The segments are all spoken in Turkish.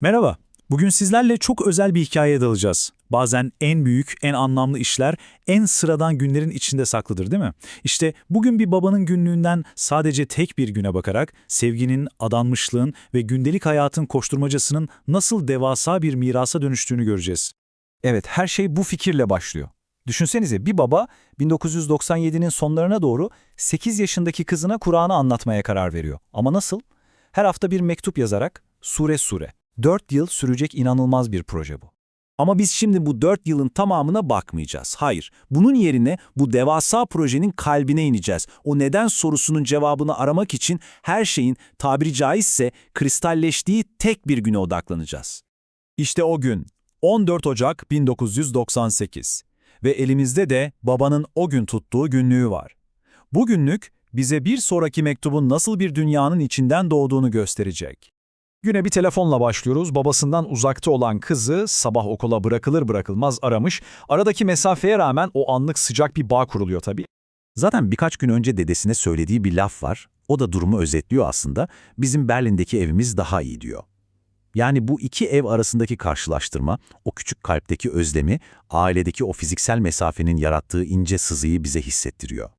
Merhaba. Bugün sizlerle çok özel bir hikayeye dalacağız. Bazen en büyük, en anlamlı işler en sıradan günlerin içinde saklıdır değil mi? İşte bugün bir babanın günlüğünden sadece tek bir güne bakarak sevginin, adanmışlığın ve gündelik hayatın koşturmacasının nasıl devasa bir mirasa dönüştüğünü göreceğiz. Evet, her şey bu fikirle başlıyor. Düşünsenize bir baba 1997'nin sonlarına doğru 8 yaşındaki kızına Kur'an'ı anlatmaya karar veriyor. Ama nasıl? Her hafta bir mektup yazarak sure sure. 4 yıl sürecek inanılmaz bir proje bu. Ama biz şimdi bu dört yılın tamamına bakmayacağız. Hayır, bunun yerine bu devasa projenin kalbine ineceğiz. O neden sorusunun cevabını aramak için her şeyin tabiri caizse kristalleştiği tek bir güne odaklanacağız. İşte o gün, 14 Ocak 1998 ve elimizde de babanın o gün tuttuğu günlüğü var. Bu günlük bize bir sonraki mektubun nasıl bir dünyanın içinden doğduğunu gösterecek. Güne bir telefonla başlıyoruz. Babasından uzakta olan kızı sabah okula bırakılır bırakılmaz aramış. Aradaki mesafeye rağmen o anlık sıcak bir bağ kuruluyor tabii. Zaten birkaç gün önce dedesine söylediği bir laf var. O da durumu özetliyor aslında. Bizim Berlin'deki evimiz daha iyi diyor. Yani bu iki ev arasındaki karşılaştırma, o küçük kalpteki özlemi, ailedeki o fiziksel mesafenin yarattığı ince sızıyı bize hissettiriyor.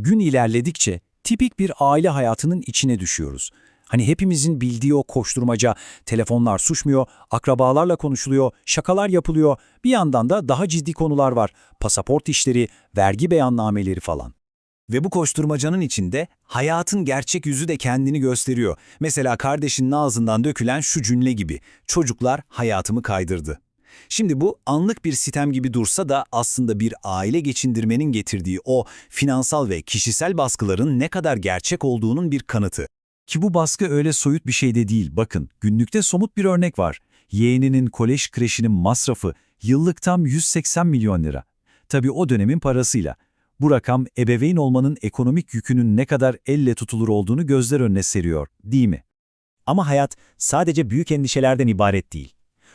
Gün ilerledikçe tipik bir aile hayatının içine düşüyoruz. Hani hepimizin bildiği o koşturmaca, telefonlar suçmuyor, akrabalarla konuşuluyor, şakalar yapılıyor. Bir yandan da daha ciddi konular var. Pasaport işleri, vergi beyannameleri falan. Ve bu koşturmacanın içinde hayatın gerçek yüzü de kendini gösteriyor. Mesela kardeşinin ağzından dökülen şu cümle gibi. Çocuklar hayatımı kaydırdı. Şimdi bu anlık bir sitem gibi dursa da aslında bir aile geçindirmenin getirdiği o finansal ve kişisel baskıların ne kadar gerçek olduğunun bir kanıtı. Ki bu baskı öyle soyut bir şey de değil. Bakın, günlükte somut bir örnek var. Yeğeninin kolej kreşinin masrafı yıllık tam 180 milyon lira. Tabii o dönemin parasıyla. Bu rakam ebeveyn olmanın ekonomik yükünün ne kadar elle tutulur olduğunu gözler önüne seriyor, değil mi? Ama hayat sadece büyük endişelerden ibaret değil.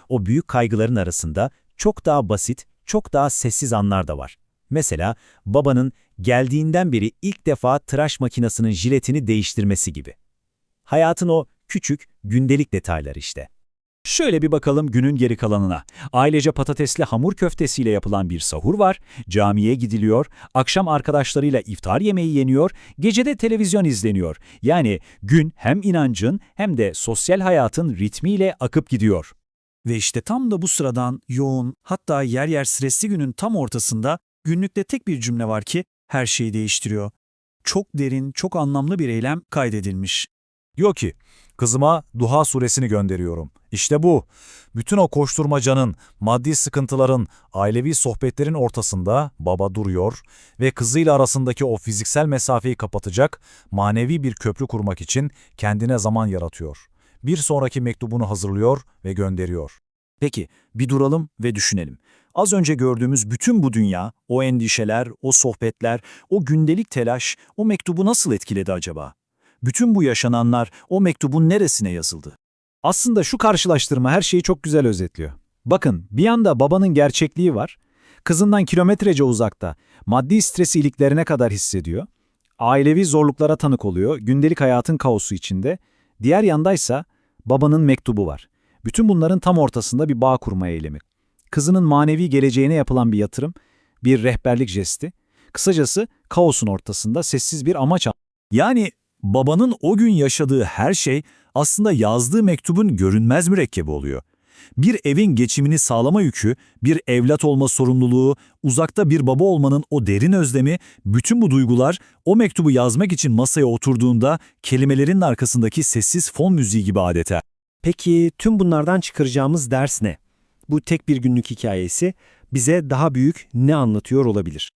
O büyük kaygıların arasında çok daha basit, çok daha sessiz anlar da var. Mesela babanın geldiğinden beri ilk defa tıraş makinesinin jiletini değiştirmesi gibi. Hayatın o küçük, gündelik detaylar işte. Şöyle bir bakalım günün geri kalanına. Ailece patatesli hamur köftesiyle yapılan bir sahur var, camiye gidiliyor, akşam arkadaşlarıyla iftar yemeği yeniyor, gecede televizyon izleniyor. Yani gün hem inancın hem de sosyal hayatın ritmiyle akıp gidiyor. Ve işte tam da bu sıradan yoğun, hatta yer yer stresli günün tam ortasında günlükte tek bir cümle var ki her şeyi değiştiriyor. Çok derin, çok anlamlı bir eylem kaydedilmiş. Diyor ki, kızıma Duha suresini gönderiyorum. İşte bu. Bütün o koşturmacanın, maddi sıkıntıların, ailevi sohbetlerin ortasında baba duruyor ve kızıyla arasındaki o fiziksel mesafeyi kapatacak, manevi bir köprü kurmak için kendine zaman yaratıyor. Bir sonraki mektubunu hazırlıyor ve gönderiyor. Peki, bir duralım ve düşünelim. Az önce gördüğümüz bütün bu dünya, o endişeler, o sohbetler, o gündelik telaş, o mektubu nasıl etkiledi acaba? Bütün bu yaşananlar o mektubun neresine yazıldı? Aslında şu karşılaştırma her şeyi çok güzel özetliyor. Bakın bir yanda babanın gerçekliği var, kızından kilometrece uzakta, maddi stresi iliklerine kadar hissediyor, ailevi zorluklara tanık oluyor, gündelik hayatın kaosu içinde. Diğer yandaysa babanın mektubu var. Bütün bunların tam ortasında bir bağ kurma eylemi. Kızının manevi geleceğine yapılan bir yatırım, bir rehberlik jesti. Kısacası kaosun ortasında sessiz bir amaç Yani babanın o gün yaşadığı her şey aslında yazdığı mektubun görünmez mürekkebi oluyor. Bir evin geçimini sağlama yükü, bir evlat olma sorumluluğu, uzakta bir baba olmanın o derin özlemi, bütün bu duygular o mektubu yazmak için masaya oturduğunda kelimelerin arkasındaki sessiz fon müziği gibi adeta. Peki tüm bunlardan çıkaracağımız ders ne? Bu tek bir günlük hikayesi bize daha büyük ne anlatıyor olabilir?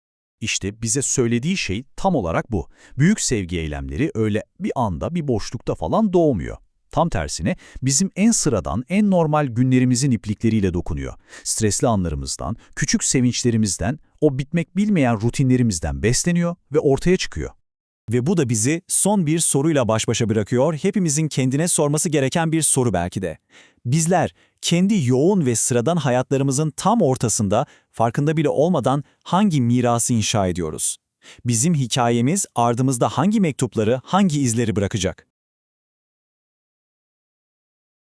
İşte bize söylediği şey tam olarak bu. Büyük sevgi eylemleri öyle bir anda bir boşlukta falan doğmuyor. Tam tersine bizim en sıradan, en normal günlerimizin iplikleriyle dokunuyor. Stresli anlarımızdan, küçük sevinçlerimizden, o bitmek bilmeyen rutinlerimizden besleniyor ve ortaya çıkıyor. Ve bu da bizi son bir soruyla baş başa bırakıyor, hepimizin kendine sorması gereken bir soru belki de. Bizler kendi yoğun ve sıradan hayatlarımızın tam ortasında, farkında bile olmadan hangi mirası inşa ediyoruz? Bizim hikayemiz ardımızda hangi mektupları, hangi izleri bırakacak?